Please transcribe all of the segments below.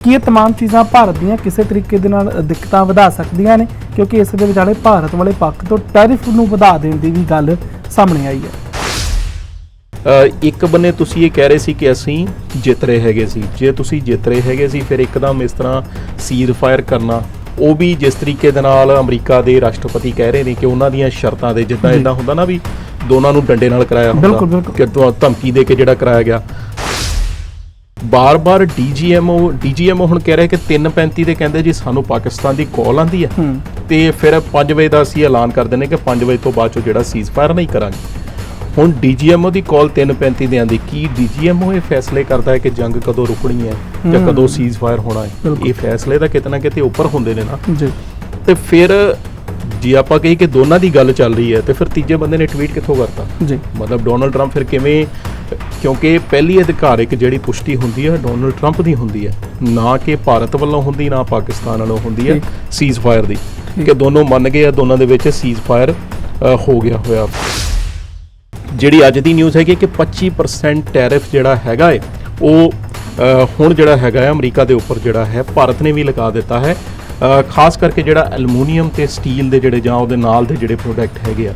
ਕੀ ਇਹ तमाम ਚੀਜ਼ਾਂ ਭਾਰਤ ਦੀਆਂ ਕਿਸੇ ਤਰੀਕੇ ਦੇ ਨਾਲ ਦਿੱਕਤਾਂ ਵਧਾ ਸਕਦੀਆਂ ਨੇ ਕਿਉਂਕਿ ਇਸ ਦੇ ਵਿਚਾਲੇ ਭਾਰਤ ਵਾਲੇ ਪੱਖ ਤੋਂ ਟੈਰਿਫ ਨੂੰ ਵਧਾ ਦੇਣ ਦੀ ਵੀ ਗੱਲ ਸਾਹਮਣੇ ਆਈ ਹੈ ਅ, ਇੱਕ ਬੰਨੇ ਤੁਸੀਂ ਇਹ ਕਹਿ ਰਹੇ ਸੀ ਕਿ ਅਸੀਂ ਜਿੱਤ ਰਹੇ ਹੈਗੇ ਸੀ ਜੇ ਤੁਸੀਂ ਜਿੱਤ ਰਹੇ ਹੈਗੇ ਸੀ ਫਿਰ ਇੱਕਦਮ ਇਸ ਤਰ੍ਹਾਂ ਸੀਜ਼ ਫਾਇਰ ਕਰਨਾ ਉਹ ਵੀ ਜਿਸ ਤਰੀਕੇ ਦੇ ਨਾਲ ਅਮਰੀਕਾ ਦੇ ਰਾਸ਼ਟਰਪਤੀ ਕਹਿ ਰਹੇ ਨੇ ਕਿ ਉਹਨਾਂ ਦੀਆਂ ਸ਼ਰਤਾਂ ਦੇ ਜਿੱਦਾਂ ਜੀ। ਇਦਾਂ ਹੁੰਦਾ ਨਾ ਵੀ ਦੋਨਾਂ ਨੂੰ ਡੰਡੇ ਨਾਲ ਕਰਾਇਆ ਹੁੰਦਾ ਬਿਲਕੁਲ, ਬਿਲਕੁਲ। ਕਿ ਤੁਹਾ- ਧਮਕੀ ਦੇ ਕੇ ਜਿਹੜਾ ਕਰਾਇਆ ਗਿਆ ਬਾਰ-ਬਾਰ ਡੀਜੀਐਮਓ ਡੀਜੀਐਮਓ ਹੁਣ ਕਹਿ ਰਿਹਾ ਕਿ 335 ਦੇ ਕਹਿੰਦੇ ਜੀ ਸਾਨੂੰ ਪਾਕਿਸਤਾਨ ਦੀ ਕਾਲ ਆਂਦੀ ਹੈ। ਤੇ ਫਿਰ 5 ਵਜੇ ਦਾ ਅਸੀਂ ਐਲਾਨ ਕਰ ਦਿੰਦੇ ਕਿ 5 ਵਜੇ ਤੋਂ ਬਾਅਦ ਚੋਂ ਜਿਹੜਾ ਸੀਜ਼ ਫਾਇਰ ਨਹੀਂ ਕਰਾਂਗੇ। ਹੁਣ ਡੀਜੀਐਮਓ ਦੀ ਕਾਲ 3:35 ਦੇ ਆਂਦੀ ਕੀ ਡੀਜੀਐਮਓ ਇਹ ਫੈਸਲੇ ਕਰਦਾ ਹੈ ਕਿ ਜੰਗ ਕਦੋਂ ਰੁਕਣੀ ਹੈ ਜਾਂ। ਕਦੋਂ ਸੀਜ਼ ਫਾਇਰ ਹੋਣਾ ਹੈ। ਇਹ ਫੈਸਲੇ ਤਾਂ ਕਿਤੇ ਨਾ ਕਿਤੇ ਉੱਪਰ ਹੁੰਦੇ ਨੇ ਨਾ। ਜੀ। ਤੇ ਫਿਰ ਜੇ ਆਪਾਂ ਕਹੀ ਕਿ ਦੋਨਾਂ ਦੀ ਗੱਲ ਚੱਲ ਰਹੀ ਹੈ ਤੇ ਫਿਰ ਤੀਜੇ ਬੰਦੇ ਨੇ ਟਵੀਟ ਕਿੱਥੋਂ ਕਰਤਾ? ਜੀ। ਮਤਲਬ ਡੋਨਲਡ ਟਰੰਪ ਫਿਰ ਕਿਵੇਂ ਕਿਉਂਕਿ ਪਹਿਲੀ ਅਧਿਕਾਰਿਕ ਜਿਹੜੀ ਪੁਸ਼ਟੀ ਹੁੰਦੀ ਹੈ ਡੋਨਲਡ ਟਰੰਪ ਦੀ ਹੁੰਦੀ ਹੈ ਨਾ ਕਿ ਭਾਰਤ ਵੱਲੋਂ ਹੁੰਦੀ ਨਾ ਪਾਕਿਸਤਾਨ ਵੱਲੋਂ ਹੁੰਦੀ ਹੈ। ਸੀਜ਼ ਫਾਇਰ ਦੀ। ਕਿ ਦੋਨੋਂ ਮੰਨ ਗਏ ਆ ਦੋਨਾਂ ਦੇ ਵਿੱਚ ਸੀਜ਼ ਫਾਇਰ ਹੋ ਗਿਆ ਹੋਇਆ ਜਿਹੜੀ ਅੱਜ ਦੀ ਨਿਊਜ਼ ਹੈਗੀ ਕਿ 25% ਟੈਰਿਫ ਜਿਹੜਾ ਹੈਗਾ ਏ ਉਹ ਹੁਣ ਜਿਹੜਾ ਹੈਗਾ ਹੈ ਅਮਰੀਕਾ ਦੇ ਉੱਪਰ ਜਿਹੜਾ ਹੈ ਭਾਰਤ ਨੇ ਵੀ ਲਗਾ ਦਿੱਤਾ ਹੈ ਖਾਸ ਕਰਕੇ ਜਿਹੜਾ ਐਲੂਮੀਨੀਅਮ ਤੇ ਸਟੀਲ ਦੇ ਜਿਹੜੇ ਜਾਂ ਉਹਦੇ ਨਾਲ ਦੇ ਜਿਹੜੇ ਪ੍ਰੋਡਕਟ ਹੈਗੇ ਆ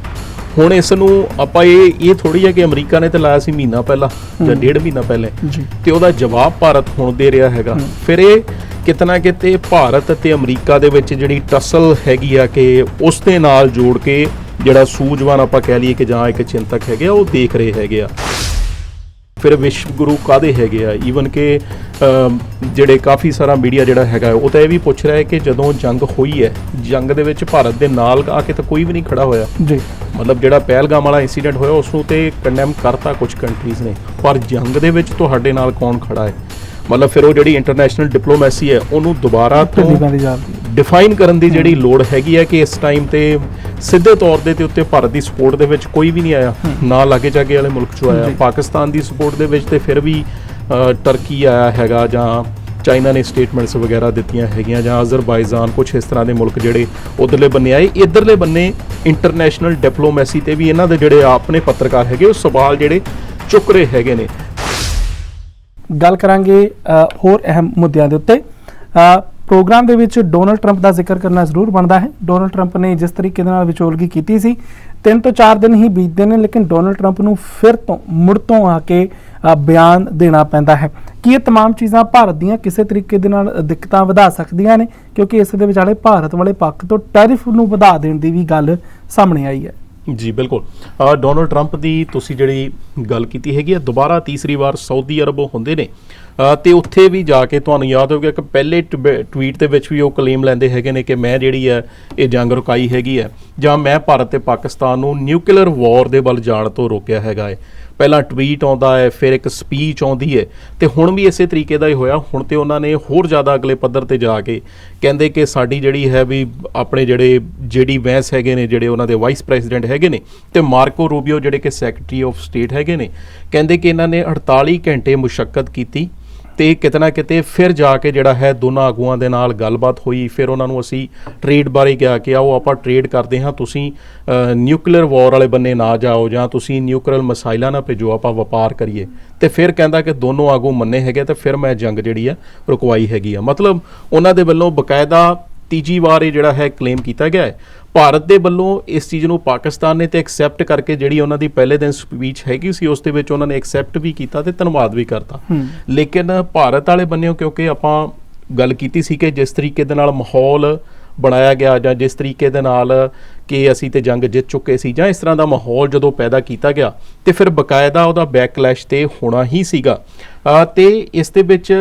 ਹੁਣ ਇਸ ਨੂੰ ਆਪਾਂ ਇਹ ਇਹ ਥੋੜੀ ਹੈ ਕਿ ਅਮਰੀਕਾ ਨੇ ਤੇ ਲਾਇਆ ਸੀ ਮਹੀਨਾ ਪਹਿਲਾਂ ਜਾਂ। ਡੇਢ ਮਹੀਨਾ ਪਹਿਲੇ। ਤੇ ਉਹਦਾ ਜਵਾਬ ਭਾਰਤ ਹੁਣ ਦੇ ਰਿਹਾ ਹੈਗਾ। ਫਿਰ ਇਹ ਕਿਤਨਾ ਕਿਤੇ ਭਾਰਤ ਤੇ ਅਮਰੀਕਾ ਦੇ ਵਿੱਚ ਜਿਹੜੀ ਟਸਲ ਹੈਗੀ ਆ ਕਿ ਉਸ ਦੇ ਨਾਲ ਜੋੜ ਕੇ ਜਿਹੜਾ ਸੂਝਵਾਨ ਆਪਾਂ ਕਹਿ ਲਈਏ ਕਿ ਜਾਂ ਇੱਕ ਚਿੰਤਕ ਹੈਗੇ ਆ ਉਹ ਦੇਖ ਰਹੇ ਹੈਗੇ ਆ। ਫਿਰ ਵਿਸ਼ਵ ਗੁਰੂ ਕਾਦੇ ਹੈਗੇ ਆ? ਈਵਨ ਕਿ ਜਿਹੜੇ ਕਾਫੀ ਸਾਰਾ ਮੀਡੀਆ ਜਿਹੜਾ ਹੈਗਾ ਉਹ ਤਾਂ ਇਹ ਵੀ ਪੁੱਛ ਰਿਹਾ ਹੈ ਕਿ ਜਦੋਂ ਜੰਗ ਹੋਈ ਹੈ ਜੰਗ ਦੇ ਵਿੱਚ ਭਾਰਤ ਦੇ ਨਾਲ ਆ ਕੇ ਤਾਂ ਕੋਈ ਵੀ ਨਹੀਂ ਖੜਾ ਹੋਇਆ। ਜੀ। ਮਤਲਬ ਜਿਹੜਾ ਪਹਿਲਗਾਮ ਵਾਲਾ ਇਨਸੀਡੈਂਟ ਹੋਇਆ ਉਸ ਨੂੰ ਤੇ ਕੰਡੈਮ ਕਰਤਾ ਕੁਝ ਕੰਟਰੀਜ਼ ਨੇ। ਪਰ ਜੰਗ ਦੇ ਵਿੱਚ ਤੁਹਾਡੇ ਨਾਲ ਕੌਣ ਖੜਾ ਹੈ? ਮਤਲਬ ਫਿਰ ਉਹ ਜਿਹੜੀ ਇੰਟਰਨੈਸ਼ਨਲ ਡਿਪਲੋਮੈਸੀ ਹੈ ਉਹਨੂੰ ਦੁਬਾਰਾ ਤੋਂ ਡਿਫਾਈਨ ਕਰਨ ਦੀ ਜਿਹੜੀ ਲੋੜ ਹੈਗੀ ਹੈ ਕਿ ਇਸ ਟਾਈਮ ਤੇ ਸਿੱਧੇ ਤੌਰ ਦੇ ਤੇ ਉੱਤੇ ਭਾਰਤ ਦੀ ਸਪੋਰਟ ਦੇ ਵਿੱਚ ਕੋਈ ਵੀ ਨਹੀਂ ਆਇਆ। ਨਾ ਲਾਗੇ ਜਾਗੇ ਵਾਲੇ ਮੁਲਕ ਚੋਂ ਆਇਆ। ਪਾਕਿਸਤਾਨ ਦੀ ਸਪੋਰਟ ਦੇ ਵਿੱਚ ਤੇ ਫਿਰ ਵੀ ਟਰਕੀ ਆਇਆ ਹੈਗਾ ਜਾਂ ਚਾਈਨਾ ਨੇ ਸਟੇਟਮੈਂਟਸ ਵਗੈਰਾ ਦਿੱਤੀਆਂ ਹੈਗੀਆਂ ਜਾਂ ਅਜ਼ਰਬਾਈਜਾਨ ਕੁਝ ਇਸ ਤਰ੍ਹਾਂ ਦੇ ਮੁਲਕ ਜਿਹੜੇ ਉਧਰਲੇ ਬੰਨੇ ਆਏ। ਇਧਰਲੇ ਬੰਨੇ ਇੰਟਰਨੈਸ਼ਨਲ ਡਿਪਲੋਮੈਸੀ ਤੇ ਵੀ ਇਹਨਾਂ ਦੇ ਜਿਹੜੇ ਆਪਣੇ ਪੱਤਰਕਾਰ ਹੈਗੇ ਉਹ ਸਵਾਲ ਜਿਹੜੇ ਚੁੱਕ ਰਹੇ ਹੈਗੇ ਨੇ। ਗੱਲ ਕਰਾਂਗੇ ਹੋਰ ਅਹਿਮ ਮੁੱਦਿਆਂ ਦੇ ਉੱਤੇ। ਪ੍ਰੋਗਰਾਮ ਦੇ ਵਿੱਚ ਡੋਨਲਡ ਟਰੰਪ ਦਾ ਜ਼ਿਕਰ ਕਰਨਾ ਜ਼ਰੂਰ ਬਣਦਾ ਹੈ ਡੋਨਲਡ ਟਰੰਪ ਨੇ ਜਿਸ ਤਰੀਕੇ ਦੇ ਨਾਲ ਵਿਚੋਲਗੀ ਕੀਤੀ ਸੀ ਤਿੰਨ ਤੋਂ ਚਾਰ ਦਿਨ ਹੀ ਬੀਤਦੇ ਨੇ ਲੇਕਿਨ ਡੋਨਲਡ ਟਰੰਪ ਨੂੰ ਫਿਰ ਤੋਂ ਮੁੜ ਤੋਂ ਆ ਕੇ ਅ, ਬਿਆਨ ਦੇਣਾ ਪੈਂਦਾ ਹੈ ਕੀ ਇਹ तमाम ਚੀਜ਼ਾਂ ਭਾਰਤ ਦੀਆਂ ਕਿਸੇ ਤਰੀਕੇ ਦੇ ਨਾਲ ਦਿੱਕਤਾਂ ਵਧਾ ਸਕਦੀਆਂ ਨੇ ਕਿਉਂਕਿ ਇਸ ਦੇ ਵਿਚਾਲੇ ਭਾਰਤ ਵਾਲੇ ਪੱਖ ਤੋਂ ਟੈਰਿਫ ਨੂੰ ਵਧਾ ਦੇਣ ਦੀ ਵੀ ਗੱਲ ਸਾਹਮਣੇ ਆਈ ਹੈ ਜੀ ਬਿਲਕੁਲ ਅ, ਡੋਨਲਡ ਟਰੰਪ ਦੀ ਤੁਸੀਂ ਜਿਹੜੀ ਗੱਲ ਕੀਤੀ ਹੈਗੀ ਹੈ ਦੁਬਾਰਾ ਤੀਸਰੀ ਵਾਰ ਸਾਊਦੀ ਅਰਬ ਉਹ ਹੁੰਦੇ ਨੇ ਅ, ਤੇ ਉੱਥੇ ਵੀ ਜਾ ਕੇ ਤੁਹਾਨੂੰ ਯਾਦ ਹੋਵੇਗਾ ਕਿ ਪਹਿਲੇ ਟਵੀਟ ਦੇ ਵਿੱਚ ਵੀ ਉਹ ਕਲੇਮ ਲੈਂਦੇ ਹੈਗੇ ਨੇ ਕਿ ਮੈਂ ਜਿਹੜੀ ਹੈ, ਇਹ ਜੰਗ ਰੁਕਾਈ ਹੈਗੀ ਹੈ। ਜਾਂ ਮੈਂ ਭਾਰਤ ਤੇ ਪਾਕਿਸਤਾਨ ਨੂੰ ਨਿਊਕਲੀਅਰ ਵਾਰ ਦੇ ਵੱਲ ਜਾਣ ਤੋਂ ਰੋਕਿਆ ਹੈਗਾ ਹੈ। ਪਹਿਲਾਂ ਟਵੀਟ ਆਉਂਦਾ ਹੈ, ਫਿਰ ਇੱਕ ਸਪੀਚ ਆਉਂਦੀ ਹੈ। ਤੇ ਹੁਣ ਵੀ ਇਸੇ ਤਰੀਕੇ ਦਾ ਹੀ ਹੋਇਆ। ਹੁਣ ਤੇ ਉਹਨਾਂ ਨੇ ਹੋਰ ਜ਼ਿਆਦਾ ਅਗਲੇ ਪੱਧਰ ਤੇ ਜਾ ਕੇ ਕਹਿੰਦੇ ਕਿ ਸਾਡੀ ਜਿਹੜੀ ਹੈ ਵੀ ਆਪਣੇ ਜਿਹੜੇ ਜੀਡੀ ਵੈਂਸ ਹੈਗੇ ਨੇ, ਜਿਹੜੇ ਉਹਨਾਂ ਦੇ ਵਾਈਸ ਪ੍ਰੈਜ਼ੀਡੈਂਟ ਹੈਗੇ ਨੇ ਤੇ ਮਾਰਕੋ ਰੂਬੀਓ, ਜਿਹੜੇ ਕਿ ਸੈਕਟਰੀ ਆਫ ਸਟੇਟ ਹੈਗੇ ਨੇ, ਕਹਿੰਦੇ ਕਿ ਇਹਨਾਂ ਨੇ 48 ਘੰਟੇ ਮੁਸ਼ਕਲ ਕੀਤੀ। ਤੇ ਕਿਤਨਾ ਕਿਤੇ ਫਿਰ ਜਾ ਕੇ ਜਿਹੜਾ ਹੈ ਦੋਨਾਂ ਆਗੂਆਂ ਦੇ ਨਾਲ ਗੱਲਬਾਤ ਹੋਈ। ਫਿਰ ਉਹਨਾਂ ਨੂੰ ਅਸੀਂ ਟ੍ਰੇਡ ਬਾਰੇ ਕਿਹਾ ਕਿ ਆਓ ਆਪਾਂ ਟ੍ਰੇਡ ਕਰਦੇ ਹਾਂ, ਤੁਸੀਂ ਨਿਊਕਲੀਅਰ ਵਾਰ ਵਾਲੇ ਬੰਨੇ ਨਾ ਜਾਓ ਜਾਂ ਤੁਸੀਂ ਨਿਊਕਲੀਅਰ ਮਸਾਇਲਾਂ ਨਾ ਭੇਜੋ, ਆਪਾਂ ਵਪਾਰ ਕਰੀਏ। ਤੇ ਫਿਰ ਕਹਿੰਦਾ ਕਿ ਦੋਨੋਂ ਆਗੂ ਮੰਨੇ ਹੈਗੇ ਤੇ ਫਿਰ ਮੈਂ ਜੰਗ ਜਿਹੜੀ ਆ ਰੁਕਵਾਈ ਹੈਗੀ ਆ। ਮਤਲਬ ਉਹਨਾਂ ਦੇ ਵੱਲੋਂ ਬਕਾਇਦਾ ਤੀਜੀ ਵਾਰ ਇਹ ਜਿਹੜਾ ਹੈ ਕਲੇਮ ਕੀਤਾ ਗਿਆ ਹੈ। ਭਾਰਤ ਦੇ ਵੱਲੋਂ ਇਸ ਚੀਜ਼ ਨੂੰ ਪਾਕਿਸਤਾਨ ਨੇ ਤੇ ਐਕਸੈਪਟ ਕਰਕੇ ਜਿਹੜੀ ਉਹਨਾਂ ਦੀ ਪਹਿਲੇ ਦਿਨ ਸਪੀਚ ਹੈਗੀ ਸੀ ਉਸ ਦੇ ਵਿੱਚ ਉਹਨਾਂ ਨੇ ਐਕਸੈਪਟ ਵੀ ਕੀਤਾ ਤੇ ਧੰਨਵਾਦ ਵੀ ਕਰਤਾ। ਲੇਕਿਨ ਭਾਰਤ ਵਾਲੇ ਬੰਨਿਓ ਕਿਉਂਕਿ ਆਪਾਂ ਗੱਲ ਕੀਤੀ ਸੀ ਕਿ ਜਿਸ ਤਰੀਕੇ ਦੇ ਨਾਲ ਮਾਹੌਲ ਬਣਾਇਆ ਗਿਆ ਜਾਂ ਜਿਸ ਤਰੀਕੇ ਦੇ ਨਾਲ ਕਿ ਅਸੀਂ ਤੇ ਜੰਗ ਜਿੱਤ ਚੁੱਕੇ ਸੀ ਜਾਂ ਇਸ ਤਰ੍ਹਾਂ ਦਾ ਮਾਹੌਲ ਜਦੋਂ ਪੈਦਾ ਕੀਤਾ ਗਿਆ ਤੇ ਫਿਰ ਬਕਾਇਦਾ ਉਹਦਾ ਬੈਕਲੈਸ਼ ਤੇ ਹੋਣਾ ਹੀ ਸੀਗਾ ਤੇ ਇਸ ਦੇ ਵਿੱਚ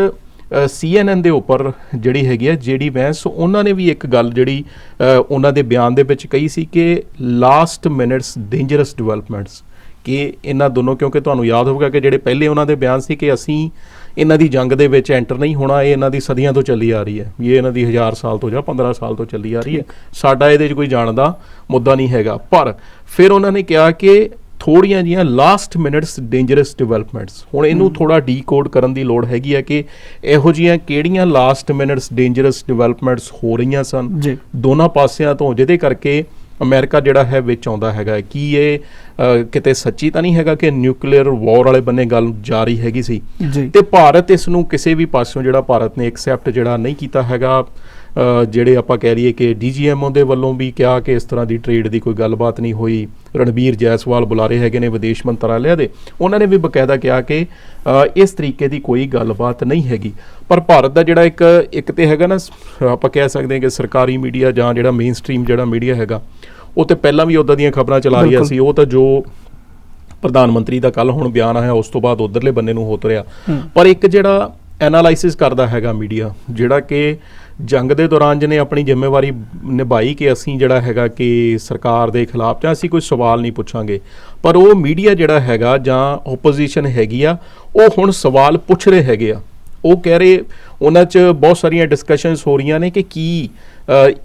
CNN ਦੇ ਉੱਪਰ ਜਿਹੜੀ ਹੈਗੀ ਹੈ ਜੀਡੀ ਵੈਂਸ ਉਹਨਾਂ ਨੇ ਵੀ ਇੱਕ ਗੱਲ ਜਿਹੜੀ ਉਹਨਾਂ ਦੇ ਬਿਆਨ ਦੇ ਵਿੱਚ ਕਹੀ ਸੀ ਕਿ ਲਾਸਟ ਮਿੰਟਸ ਡੇਂਜਰਸ ਡਿਵੈਲਪਮੈਂਟਸ ਕਿ ਇਹਨਾਂ ਦੋਨੋਂ ਕਿਉਂਕਿ ਤੁਹਾਨੂੰ ਯਾਦ ਹੋਊਗਾ ਕਿ ਜਿਹੜੇ ਪਹਿਲੇ ਉਹਨਾਂ ਦੇ ਬਿਆਨ ਸੀ ਕਿ ਅਸੀਂ ਇਹਨਾਂ ਦੀ ਜੰਗ ਦੇ ਵਿੱਚ ਐਂਟਰ ਨਹੀਂ ਹੋਣਾ ਇਹ ਇਹਨਾਂ ਦੀ ਸਦੀਆਂ ਤੋਂ ਚੱਲੀ ਆ ਰਹੀ ਹੈ ਇਹ ਇਹਨਾਂ ਦੀ 1000 ਸਾਲ ਤੋਂ ਜਾਂ 15 ਸਾਲ ਤੋਂ ਚੱਲੀ ਆ ਰਹੀ ਹੈ ਸਾਡਾ ਇਹਦੇ 'ਚ ਕੋਈ ਜਾਣ ਦਾ ਮੁੱਦਾ ਨਹੀਂ ਹੈਗਾ। ਪਰ ਫਿਰ ਉਹਨਾਂ ਨੇ ਕਿਹਾ ਕਿ ਥੋੜੀਆਂ ਜੀਆਂ ਲਾਸਟ ਮਿੰਟਸ ਡੇਂਜਰਸ ਡਿਵੈਲਪਮੈਂਟਸ ਹੁਣ ਇਹਨੂੰ ਥੋੜਾ ਡੀਕੋਡ ਕਰਨ ਦੀ ਲੋੜ ਹੈਗੀ ਹੈ ਕਿ ਇਹੋ ਜੀਆਂ ਕਿਹੜੀਆਂ ਲਾਸਟ ਮਿੰਟਸ ਡੇਂਜਰਸ ਡਿਵੈਲਪਮੈਂਟਸ ਹੋ ਰਹੀਆਂ ਸਨ? ਦੋਨਾਂ ਪਾਸਿਆਂ ਤੋਂ ਜਿਹਦੇ ਕਰਕੇ ਅਮਰੀਕਾ ਜਿਹੜਾ ਹੈ ਵਿੱਚ ਆਉਂਦਾ ਹੈਗਾ। ਕੀ ਇਹ ਕਿਤੇ ਸੱਚੀ ਤਾਂ ਨਹੀਂ ਹੈਗਾ ਕਿ ਨਿਊਕਲੀਅਰ ਵਾਰ ਵਾਲੇ ਬੰਨੇ ਗੱਲ ਜਾਰੀ ਹੈਗੀ ਸੀ? ਤੇ ਭਾਰਤ ਇਸ ਨੂੰ ਕਿਸੇ ਵੀ ਪਾਸਿਓਂ ਜਿਹੜਾ ਭਾਰਤ ਨੇ ਐਕਸੈਪਟ ਜਿਹੜਾ ਨਹੀਂ ਕੀਤਾ ਹੈਗਾ ਜਿਹੜੇ ਆਪਾਂ ਕਹਿ ਲਈਏ ਕਿ ਡੀਜੀਐਮਓ ਦੇ ਵੱਲੋਂ ਵੀ ਕਿਹਾ ਕਿ ਇਸ ਤਰ੍ਹਾਂ ਦੀ ਟ੍ਰੇਡ ਦੀ ਕੋਈ ਗੱਲਬਾਤ ਨਹੀਂ ਹੋਈ। ਰਣਬੀਰ ਜੈਸਵਾਲ ਬੁਲਾਰੇ ਹੈਗੇ ਨੇ ਵਿਦੇਸ਼ ਮੰਤਰਾਲਿਆ ਦੇ ਉਹਨਾਂ ਨੇ ਵੀ ਬਕਾਇਦਾ ਕਿਹਾ ਕਿ ਇਸ ਤਰੀਕੇ ਦੀ ਕੋਈ ਗੱਲਬਾਤ ਨਹੀਂ ਹੈਗੀ ਪਰ ਭਾਰਤ ਦਾ ਜਿਹੜਾ ਇੱਕ ਇੱਕ ਤੇ ਹੈਗਾ ਨਾ ਆਪਾਂ ਕਹਿ ਸਕਦੇ ਹਾਂ ਕਿ ਸਰਕਾਰੀ ਮੀਡੀਆ ਜਾਂ ਜਿਹੜਾ ਮੇਨ ਸਟ੍ਰੀਮ ਜਿਹੜਾ ਮੀਡੀਆ ਹੈਗਾ ਉਹ ਤੇ ਪਹਿਲਾਂ ਵੀ ਉਦਾਂ ਦੀਆਂ ਖਬਰਾਂ ਚਲਾ ਰਿਹਾ ਬਿਲਕੁਲ। ਸੀ ਉਹ ਤਾਂ ਜੋ ਪ੍ਰਧਾਨ ਮੰਤਰੀ ਦਾ ਕੱਲ ਹੁਣ ਬਿਆਨ ਆਇਆ ਉਸ ਤੋਂ ਬਾਅਦ ਉਧਰਲੇ ਬੰਨੇ ਨੂੰ ਹੋ ਤੁਰਿਆ ਹੂੰ। ਪਰ ਇੱਕ ਜਿਹੜਾ ਐਨਾਲਾਈਸਿਸ ਕਰਦਾ ਹੈਗਾ ਮੀਡੀਆ ਜਿਹੜਾ ਕਿ ਜੰਗ ਦੇ ਦੌਰਾਨ ਜਿਹਨੇ ਆਪਣੀ ਜ਼ਿੰਮੇਵਾਰੀ ਨਿਭਾਈ ਕਿ ਅਸੀਂ ਜਿਹੜਾ ਹੈਗਾ ਕਿ ਸਰਕਾਰ ਦੇ ਖਿਲਾਫ ਜਾਂ ਅਸੀਂ ਕੋਈ ਸਵਾਲ ਨਹੀਂ ਪੁੱਛਾਂਗੇ, ਪਰ ਉਹ ਮੀਡੀਆ ਜਿਹੜਾ ਹੈਗਾ ਜਾਂ ਆਪੋਜੀਸ਼ਨ ਹੈਗੀ ਆ, ਉਹ ਹੁਣ ਸਵਾਲ ਪੁੱਛ ਰਹੇ ਹੈਗੇ ਆ। ਉਹ ਕਹਿ ਰਹੇ, ਉਹਨਾਂ 'ਚ ਬਹੁਤ ਸਾਰੀਆਂ ਡਿਸਕਸ਼ਨਸ ਹੋ ਰਹੀਆਂ ਨੇ ਕਿ ਕੀ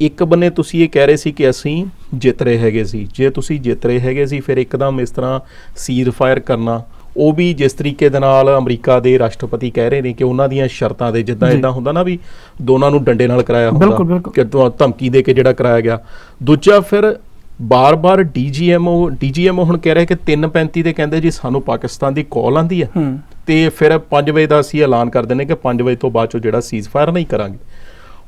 ਇੱਕ ਬੰਨੇ ਤੁਸੀਂ ਇਹ ਕਹਿ ਰਹੇ ਸੀ ਕਿ ਅਸੀਂ ਜਿੱਤ ਰਹੇ ਹੈਗੇ ਸੀ। ਜੇ ਤੁਸੀਂ ਜਿੱਤ ਰਹੇ ਹੈਗੇ ਸੀ, ਫਿਰ ਇੱਕਦਮ ਇਸ ਤਰ੍ਹਾਂ ਸੀਜ਼ ਫਾਇਰ ਕਰਨਾ ਉਹ ਵੀ ਜਿਸ ਤਰੀਕੇ ਦੇ ਨਾਲ ਅਮਰੀਕਾ ਦੇ ਰਾਸ਼ਟਰਪਤੀ ਕਹਿ ਰਹੇ ਨੇ ਕਿ ਉਹਨਾਂ ਦੀਆਂ ਸ਼ਰਤਾਂ ਦੇ ਜਿੱਦਾਂ। ਇਦਾਂ ਹੁੰਦਾ ਨਾ ਵੀ ਦੋਨਾਂ ਨੂੰ ਡੰਡੇ ਨਾਲ ਕਰਾਇਆ ਹੁੰਦਾ। ਕਿ ਧਮਕੀ ਦੇ ਕੇ ਜਿਹੜਾ ਕਰਾਇਆ ਗਿਆ ਦੂਜਾ ਫਿਰ ਬਾਰ-ਬਾਰ ਡੀਜੀਐਮਓ ਡੀਜੀਐਮਓ ਹੁਣ ਕਹਿ ਰਿਹਾ ਕਿ 335 ਤੇ ਕਹਿੰਦੇ ਜੀ ਸਾਨੂੰ ਪਾਕਿਸਤਾਨ ਦੀ ਕਾਲ ਆਂਦੀ ਹੈ ਹੂੰ ਤੇ ਫਿਰ 5 ਵਜੇ ਦਾ ਅਸੀਂ ਐਲਾਨ ਕਰ ਦਿੰਦੇ ਕਿ 5 ਵਜੇ ਤੋਂ ਬਾਅਦ ਚੋਂ ਜਿਹੜਾ ਸੀਜ਼ ਫਾਇਰ ਨਹੀਂ ਕਰਾਂਗੇ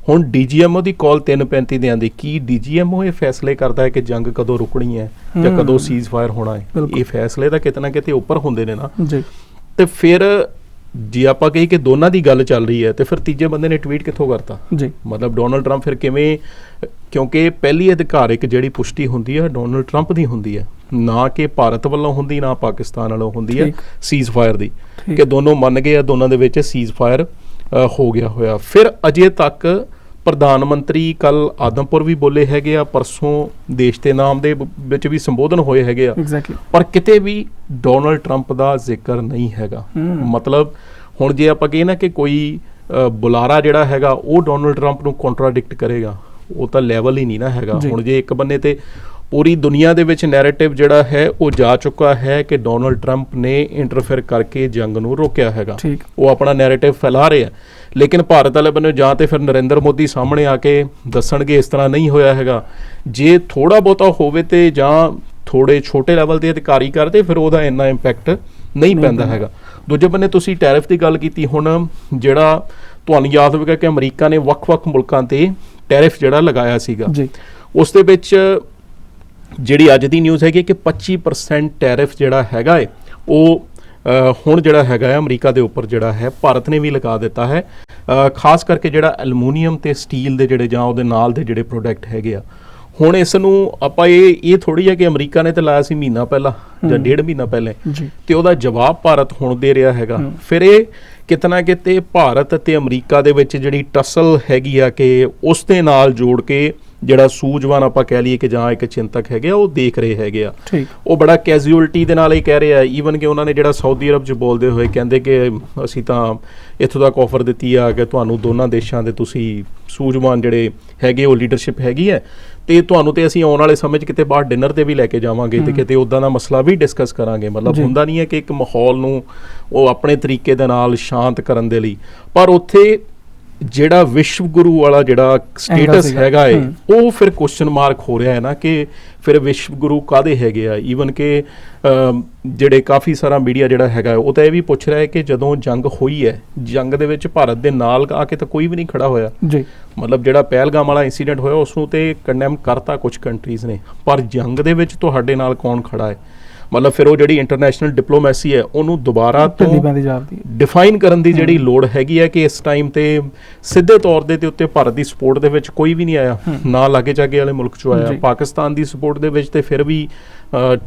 ਹੁਣ ਡੀਜੀਐਮਓ ਦੀ ਕਾਲ 3:35 ਦੇ ਆਂਦੀ ਕੀ ਡੀਜੀਐਮਓ ਇਹ ਫੈਸਲੇ ਕਰਦਾ ਹੈ ਕਿ ਜੰਗ ਕਦੋਂ ਰੁਕਣੀ ਹੈ ਜਾਂ। ਕਦੋਂ ਸੀਜ਼ ਫਾਇਰ ਹੋਣਾ ਹੈ। ਇਹ ਫੈਸਲੇ ਤਾਂ ਕਿਤੇ ਨਾ ਕਿਤੇ ਉੱਪਰ ਹੁੰਦੇ ਨੇ ਨਾ ਜੀ ਤੇ ਫਿਰ ਜੇ ਆਪਾਂ ਕਹੀ ਕਿ ਦੋਨਾਂ ਦੀ ਗੱਲ ਚੱਲ ਰਹੀ ਹੈ ਤੇ ਫਿਰ ਤੀਜੇ ਬੰਦੇ ਨੇ ਟਵੀਟ ਕਿੱਥੋਂ ਕਰਤਾ ਜੀ ਮਤਲਬ ਡੋਨਲਡ ਟਰੰਪ ਫਿਰ ਕਿਵੇਂ ਕਿਉਂਕਿ ਪਹਿਲੀ ਅਧਿਕਾਰਿਕ ਜਿਹੜੀ ਪੁਸ਼ਟੀ ਹੁੰਦੀ ਹੈ ਡੋਨਲਡ ਟਰੰਪ ਦੀ ਹੁੰਦੀ ਹੈ ਨਾ ਕਿ ਭਾਰਤ ਵੱਲੋਂ ਹੁੰਦੀ ਨਾ ਪਾਕਿਸਤਾਨ ਵੱਲੋਂ ਹੁੰਦੀ ਹੈ। ਸੀਜ਼ ਫਾਇਰ ਦੀ। ਕਿ ਦੋਨੋਂ ਮੰਨ ਗਏ ਆ ਦੋਨਾਂ ਦੇ ਵਿੱਚ ਸੀਜ਼ ਫਾਇਰ ਹੋ ਗਿਆ ਹੋਇਆ। ਫਿਰ ਅਜੇ ਤੱਕ ਪ੍ਰਧਾਨ ਮੰਤਰੀ ਕੱਲ ਆਦਮਪੁਰ ਵੀ ਬੋਲੇ ਹੈਗੇ ਆ ਪਰਸੋਂ ਦੇਸ਼ ਦੇ ਨਾਮ ਦੇ ਵਿੱਚ ਵੀ ਸੰਬੋਧਨ ਹੋਏ ਹੈਗੇ ਆ। ਪਰ ਕਿਤੇ ਵੀ ਡੋਨਲਡ ਟਰੰਪ ਦਾ ਜ਼ਿਕਰ ਨਹੀਂ ਹੈਗਾ। ਮਤਲਬ ਹੁਣ ਜੇ ਆਪਾਂ ਕਹੀਏ ਨਾ ਕਿ ਕੋਈ ਬੁਲਾਰਾ ਜਿਹੜਾ ਹੈਗਾ ਉਹ ਡੋਨਲਡ ਟਰੰਪ ਨੂੰ ਕੰਟਰਾਡਿਕਟ ਕਰੇਗਾ ਉਹ ਤਾਂ ਲੈਵਲ ਹੀ ਨਹੀਂ ਨਾ ਹੈਗਾ। ਹੁਣ ਜੇ ਇੱਕ ਬੰਨੇ ਤੇ ਪੂਰੀ ਦੁਨੀਆ ਦੇ ਵਿੱਚ ਨੈਰੇਟਿਵ ਜਿਹੜਾ ਹੈ ਉਹ ਜਾ ਚੁੱਕਾ ਹੈ ਕਿ ਡੋਨਲਡ ਟਰੰਪ ਨੇ ਇੰਟਰਫੇਅਰ ਕਰਕੇ ਜੰਗ ਨੂੰ ਰੋਕਿਆ ਹੈਗਾ। ਉਹ ਆਪਣਾ ਨੈਰੇਟਿਵ ਫੈਲਾ ਰਹੇ ਆ ਲੇਕਿਨ ਭਾਰਤ ਵਾਲੇ ਬੰਨੇ ਜਾਂ ਤੇ ਫਿਰ ਨਰਿੰਦਰ ਮੋਦੀ ਸਾਹਮਣੇ ਆ ਕੇ ਦੱਸਣਗੇ ਇਸ ਤਰ੍ਹਾਂ ਨਹੀਂ ਹੋਇਆ ਹੈਗਾ। ਜੇ ਥੋੜਾ ਬਹੁਤਾ ਹੋਵੇ ਤੇ ਜਾਂ ਥੋੜੇ ਛੋਟੇ ਲੈਵਲ ਦੇ ਅਧਿਕਾਰੀ ਕਰਦੇ ਫਿਰ ਉਹਦਾ ਇੰਨਾ ਇੰਪੈਕਟ ਨਹੀਂ ਪੈਂਦਾ। ਹੈਗਾ। ਦੂਜੇ ਬੰਨੇ ਤੁਸੀਂ ਟੈਰਿਫ ਦੀ ਗੱਲ ਕੀਤੀ ਹੁਣ ਜਿਹੜਾ ਤੁਹਾਨੂੰ ਯਾਦ ਹੋਵੇਗਾ ਕਿ ਅਮਰੀਕਾ ਨੇ ਵੱਖ-ਵੱਖ ਮੁਲਕਾਂ ਤੇ ਟੈਰਿਫ ਜਿਹੜਾ ਲਗਾਇਆ ਸੀਗਾ। ਜੀ। ਉਸ ਦੇ ਵਿੱਚ ਜਿਹੜੀ ਅੱਜ ਦੀ ਨਿਊਜ਼ ਹੈਗੀ ਕਿ 25% ਟੈਰਿਫ ਜਿਹੜਾ ਹੈਗਾ ਏ ਉਹ ਹੁਣ ਜਿਹੜਾ ਹੈਗਾ ਹੈ ਅਮਰੀਕਾ ਦੇ ਉੱਪਰ ਜਿਹੜਾ ਹੈ ਭਾਰਤ ਨੇ ਵੀ ਲਗਾ ਦਿੱਤਾ ਹੈ ਖਾਸ ਕਰਕੇ ਜਿਹੜਾ ਐਲੂਮੀਨੀਅਮ ਤੇ ਸਟੀਲ ਦੇ ਜਿਹੜੇ ਜਾਂ ਉਹਦੇ ਨਾਲ ਦੇ ਜਿਹੜੇ ਪ੍ਰੋਡਕਟ ਹੈਗੇ ਆ ਹੁਣ ਇਸ ਨੂੰ ਆਪਾਂ ਇਹ ਇਹ ਥੋੜੀ ਹੈ ਕਿ ਅਮਰੀਕਾ ਨੇ ਤੇ ਲਾਇਆ ਸੀ ਮਹੀਨਾ ਪਹਿਲਾਂ ਜਾਂ। ਡੇਢ ਮਹੀਨਾ ਪਹਿਲੇ ਤੇ ਉਹਦਾ ਜਵਾਬ ਭਾਰਤ ਹੁਣ ਦੇ ਰਿਹਾ ਹੈਗਾ। ਫਿਰ ਇਹ ਕਿਤਨਾ ਕਿਤੇ ਭਾਰਤ ਤੇ ਅਮਰੀਕਾ ਦੇ ਵਿੱਚ ਜਿਹੜੀ ਟਸਲ ਹੈਗੀ ਆ ਕਿ ਉਸ ਦੇ ਨਾਲ ਜੋੜ ਕੇ ਜਿਹੜਾ ਸੂਝਵਾਨ ਆਪਾਂ ਕਹਿ ਲਈਏ ਕਿ ਜਾਂ ਇੱਕ ਚਿੰਤਕ ਹੈਗੇ ਆ ਉਹ ਦੇਖ ਰਹੇ ਹੈਗੇ ਆ। ਉਹ ਬੜਾ ਕੈਜੂਅਲਟੀ ਦੇ ਨਾਲ ਇਹ ਕਹਿ ਰਿਹਾ ਈਵਨ ਕਿ ਉਹਨਾਂ ਨੇ ਜਿਹੜਾ ਸਾਊਦੀ ਅਰਬ 'ਚ ਬੋਲਦੇ ਹੋਏ ਕਹਿੰਦੇ ਕਿ ਅਸੀਂ ਤਾਂ ਇੱਥੋਂ ਤੱਕ ਆਫਰ ਦਿੱਤੀ ਆ ਕਿ ਤੁਹਾਨੂੰ ਦੋਨਾਂ ਦੇਸ਼ਾਂ ਦੇ ਤੁਸੀਂ ਸੂਝਵਾਨ ਜਿਹੜੇ ਹੈਗੇ ਉਹ ਲੀਡਰਸ਼ਿਪ ਹੈਗੀ ਹੈ। ਤੇ ਤੁਹਾਨੂੰ ਤੇ ਅਸੀਂ ਆਉਣ ਵਾਲੇ ਸਮੇਂ 'ਚ ਕਿਤੇ ਬਾਹਰ ਡਿਨਰ ਤੇ ਵੀ ਲੈ ਕੇ ਜਾਵਾਂਗੇ ਤੇ। ਕਿਤੇ ਉਦਾਂ ਦਾ ਮਸਲਾ ਵੀ ਡਿਸਕਸ ਕਰਾਂਗੇ। ਮਤਲਬ। ਹੁੰਦਾ ਨਹੀਂ ਹੈ ਕਿ ਇੱਕ ਮਾਹੌਲ ਨੂੰ ਉਹ ਆਪਣੇ ਤਰੀਕੇ ਦੇ ਨਾਲ ਸ਼ਾਂਤ ਕਰਨ ਦੇ ਲਈ। ਪਰ ਉੱਥੇ ਜਿਹੜਾ ਵਿਸ਼ਵ ਗੁਰੂ ਵਾਲਾ ਜਿਹੜਾ ਸਟੇਟਸ। ਹੈਗਾ ਏ। ਉਹ ਫਿਰ ਕੁਐਸਚਨ ਮਾਰਕ ਹੋ ਰਿਹਾ ਹੈ ਨਾ ਕਿ ਫਿਰ ਵਿਸ਼ਵ ਗੁਰੂ ਕਾਦੇ ਹੈਗੇ ਆ? ਈਵਨ ਕਿ ਜਿਹੜੇ ਕਾਫੀ ਸਾਰਾ ਮੀਡੀਆ ਜਿਹੜਾ ਹੈਗਾ ਉਹ ਤਾਂ ਇਹ ਵੀ ਪੁੱਛ ਰਿਹਾ ਹੈ ਕਿ ਜਦੋਂ ਜੰਗ ਹੋਈ ਹੈ ਜੰਗ ਦੇ ਵਿੱਚ ਭਾਰਤ ਦੇ ਨਾਲ ਆ ਕੇ ਤਾਂ ਕੋਈ ਵੀ ਨਹੀਂ ਖੜਾ ਹੋਇਆ। ਜੀ। ਮਤਲਬ ਜਿਹੜਾ ਪਹਿਲਗਾਮ ਵਾਲਾ ਇਨਸੀਡੈਂਟ ਹੋਇਆ ਉਸ ਨੂੰ ਤੇ ਕੰਡੈਮ ਕਰਤਾ ਕੁਝ ਕੰਟਰੀਜ਼ ਨੇ। ਪਰ ਜੰਗ ਦੇ ਵਿੱਚ ਤੁਹਾਡੇ ਨਾਲ ਕੌਣ ਖੜਾ ਹੈ? ਮਤਲਬ ਫਿਰ ਉਹ ਜਿਹੜੀ ਇੰਟਰਨੈਸ਼ਨਲ ਡਿਪਲੋਮੈਸੀ ਹੈ ਉਹਨੂੰ ਦੁਬਾਰਾ ਤੋਂ ਡਿਫਾਈਨ ਕਰਨ ਦੀ ਜਿਹੜੀ। ਲੋੜ ਹੈਗੀ ਹੈ ਕਿ ਇਸ ਟਾਈਮ ਤੇ ਸਿੱਧੇ ਤੌਰ ਦੇ ਤੇ ਉੱਤੇ ਭਾਰਤ ਦੀ ਸਪੋਰਟ ਦੇ ਵਿੱਚ ਕੋਈ ਵੀ ਨਹੀਂ ਆਇਆ। ਨਾ ਲਾਗੇ ਚਾਗੇ ਵਾਲੇ ਮੁਲਕ ਚੋਂ ਆਇਆ। ਪਾਕਿਸਤਾਨ ਦੀ ਸਪੋਰਟ ਦੇ ਵਿੱਚ ਤੇ ਫਿਰ ਵੀ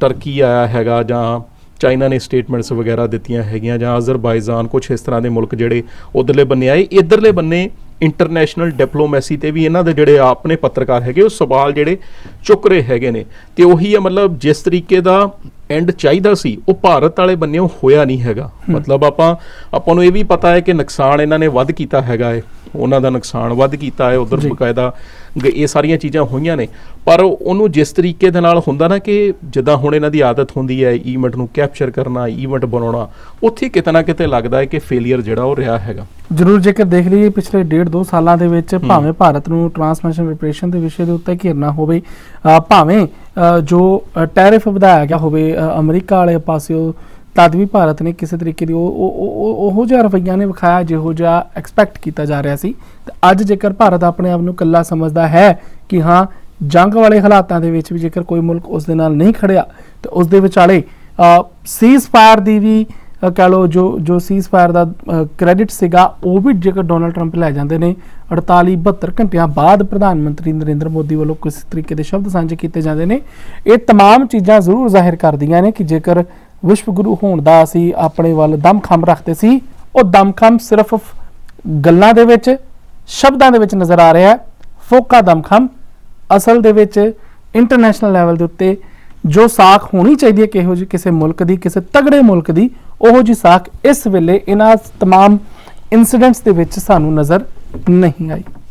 ਟਰਕੀ ਆਇਆ ਹੈਗਾ ਜਾਂ ਚਾਈਨਾ ਨੇ ਸਟੇਟਮੈਂਟਸ ਵਗੈਰਾ ਦਿੱਤੀਆਂ ਹੈਗੀਆਂ ਜਾਂ ਅਜ਼ਰਬਾਈਜਾਨ ਕੁਝ ਇਸ ਤਰ੍ਹਾਂ ਦੇ ਮੁਲਕ ਜਿਹੜੇ ਉਧਰਲੇ ਬੰਨੇ ਆਏ ਇਧਰਲੇ ਬੰਨੇ ਇੰਟਰਨੈਸ਼ਨਲ ਡਿਪਲੋਮੈਸੀ ਤੇ ਵੀ ਇਹਨਾਂ ਦੇ ਜਿਹੜੇ ਆਪਣੇ ਪੱਤਰਕਾਰ ਹੈਗੇ ਉਹ ਸਵਾਲ ਜਿਹੜੇ ਚੁੱਕ ਰਹੇ ਹੈਗੇ ਨੇ ਤੇ ਉਹੀ ਹੈ ਮਤਲਬ ਜਿਸ ਤਰੀਕੇ ਦਾ ਐਂਡ ਚਾਹੀਦਾ ਸੀ ਉਹ ਭਾਰਤ ਵਾਲੇ ਬੰਨਿਓ ਹੋਇਆ ਨਹੀਂ ਹੈਗਾ। ਮਤਲਬ ਆਪਾਂ ਆਪਾਂ ਨੂੰ ਇਹ ਵੀ ਪਤਾ ਹੈ ਕਿ ਨੁਕਸਾਨ ਇਹਨਾਂ ਨੇ ਵੱਧ ਕੀਤਾ ਹੈਗਾ ਹੈ ਉਹਨਾਂ ਦਾ ਨੁਕਸਾਨ ਵੱਧ ਕੀਤਾ ਹੈ ਉਧਰ। ਬਕਾਇਦਾ ਇਹ ਸਾਰੀਆਂ ਚੀਜ਼ਾਂ ਹੋਈਆਂ ਨੇ। ਪਰ ਉਹਨੂੰ ਜਿਸ ਤਰੀਕੇ ਦੇ ਨਾਲ ਹੁੰਦਾ ਨਾ ਕਿ ਜਿੱਦਾਂ ਹੁਣ ਇਹਨਾਂ ਦੀ ਆਦਤ ਹੁੰਦੀ ਹੈ ਈਵੈਂਟ ਨੂੰ ਕੈਪਚਰ ਕਰਨਾ ਈਵੈਂਟ ਬਣਾਉਣਾ ਉੱਥੇ ਕਿਤੇ ਨਾ ਕਿਤੇ ਲੱਗਦਾ ਹੈ ਕਿ ਫੇਲਿਅਰ ਜਿਹੜਾ ਉਹ ਰਿਹਾ ਹੈਗਾ। ਜ਼ਰੂਰ ਜੇਕਰ ਦੇਖ ਲਈਏ ਪਿਛਲੇ ਡੇਢ ਦੋ ਸਾਲਾਂ ਦੇ ਵਿੱਚ ਭਾਵੇਂ ਭਾਰਤ ਨੂੰ ਟਰਾਂਸਮਿਸ਼ਨ ਰਿਪਰੇਸ਼ਨ ਦੇ ਵਿਸ਼ੇ ਦੇ ਉੱਤੇ ਘੇਰਨਾ ਹੋਵੇ ਭਾਵੇਂ ਜੋ ਟੈਰਿਫ ਵਧਾਇਆ ਗਿਆ ਹੋਵੇ ਅਮਰੀਕਾ ਵਾਲੇ ਪਾਸਿਓ ਤਦ ਵੀ ਭਾਰਤ ਨੇ ਕਿਸੇ ਤਰੀਕੇ ਦੀ ਉਹ ਉਹ- ਉਹ- ਉਹੋ ਜਿਹਾ ਰਵੱਈਆ ਨੇ ਵਿਖਾਇਆ ਜਿਹੋ ਜਿਹਾ ਐਕਸਪੈਕਟ ਕੀਤਾ ਜਾ ਰਿਹਾ ਸੀ ਤੇ ਅੱਜ ਜੇਕਰ ਭਾਰਤ ਆਪਣੇ ਆਪ ਨੂੰ ਕੱਲਾ ਸਮਝਦਾ ਹੈ ਕਿ ਹਾਂ ਜੰਗ ਵਾਲੇ ਹਾਲਾਤਾਂ ਦੇ ਵਿੱਚ ਵੀ ਜੇਕਰ ਕੋਈ ਮੁਲਕ ਉਸ ਦੇ ਨਾਲ ਨਹੀਂ ਖੜਿਆ ਤੇ ਉਸ ਦੇ ਵਿਚਾਲੇ ਸੀਜ਼ ਫਾਇਰ ਦੀ ਵੀ ਅ, ਕਹਿ ਲਓ ਜੋ ਜੋ ਸੀਜ਼ ਫਾਇਰ ਦਾ ਕ੍ਰੈਡਿਟ ਸੀਗਾ ਉਹ ਵੀ ਜੇਕਰ ਡੋਨਲਡ ਟਰੰਪ ਲੈ ਜਾਂਦੇ ਨੇ 48 72 ਘੰਟਿਆਂ ਬਾਅਦ ਪ੍ਰਧਾਨ ਮੰਤਰੀ ਨਰਿੰਦਰ ਮੋਦੀ ਵੱਲੋਂ ਕਿਸ ਤਰੀਕੇ ਦੇ ਸ਼ਬਦ ਸਾਂਝੇ ਕੀਤੇ ਜਾਂਦੇ ਨੇ ਇਹ तमाम ਚੀਜ਼ਾਂ ਜ਼ਰੂਰ ਜ਼ਾਹਿਰ ਕਰਦੀਆਂ ਨੇ ਕਿ ਜੇਕਰ ਵਿਸ਼ਵ ਗੁਰੂ ਹੋਣ ਦਾ ਅਸੀਂ ਆਪਣੇ ਵੱਲ ਦਮਖਮ ਰੱਖਦੇ ਸੀ ਉਹ ਦਮਖਮ ਸਿਰਫ ਗੱਲਾਂ ਦੇ ਵਿੱਚ ਸ਼ਬਦਾਂ ਦੇ ਵਿੱਚ ਨਜ਼ਰ ਆ ਰਿਹਾ ਹੈ ਫੋਕਾ ਦਮਖਮ ਅਸਲ ਦੇ ਵਿੱਚ ਇੰਟਰਨੈਸ਼ਨਲ ਲੈਵਲ ਦੇ ਉੱਤੇ ਜੋ ਸਾਖ ਹੋਣੀ ਚਾਹੀਦੀ ਹੈ ਕਿਹੋ ਜਿਹੀ ਕਿਸੇ ਮੁਲਕ ਦੀ ਕਿਸੇ ਤਗੜੇ ਮੁਲਕ ਦੀ ਉਹੋ ਜੀ ਸਾਖ ਇਸ ਵੇਲੇ ਇਹਨਾਂ तमाम ਇਨਸੀਡੈਂਟਸ ਦੇ ਵਿੱਚ ਸਾਨੂੰ ਨਜ਼ਰ ਨਹੀਂ ਆਈ